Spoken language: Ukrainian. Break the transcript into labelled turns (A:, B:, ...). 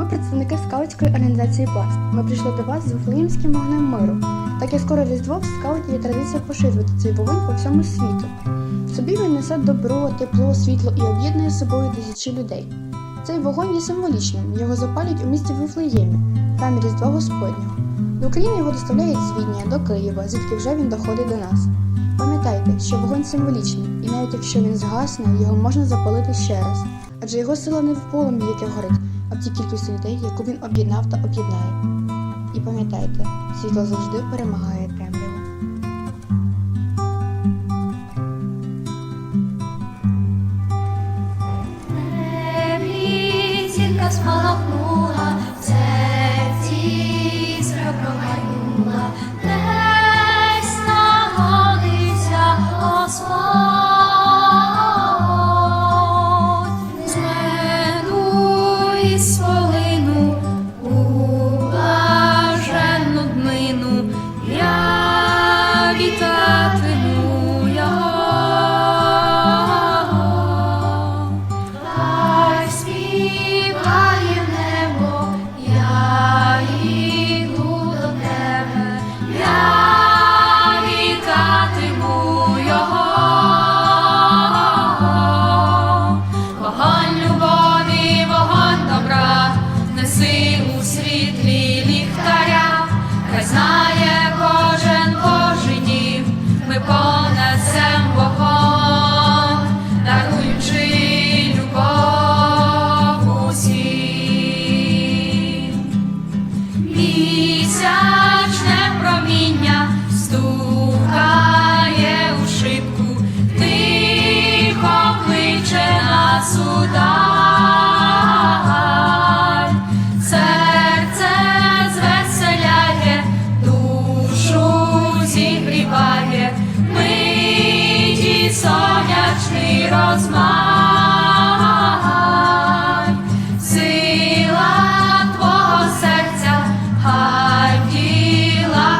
A: Ми представники скаутської організації Пласт. Ми прийшли до вас з Вифлеємським вогнем миру. Так як скоро Різдво в скауті є традиція поширювати цей вогонь по всьому світу. Собі він несе добро, тепло, світло і об'єднує з собою тисячі людей. Цей вогонь є символічним. Його запалюють у місті Вифлеємі, храмі Різдва Господнього. До України його доставляють з Відня до Києва, звідки вже він доходить до нас. Пам'ятайте, що вогонь символічний, і навіть якщо він згасне, його можна запалити ще раз. Адже його сила не в полум'ї, яке горить, а тій кількості людей, яку він об'єднав та об'єднає. І пам'ятайте, світло завжди перемагає темряву.
B: спалахнула. Сила твого серця, хай діла.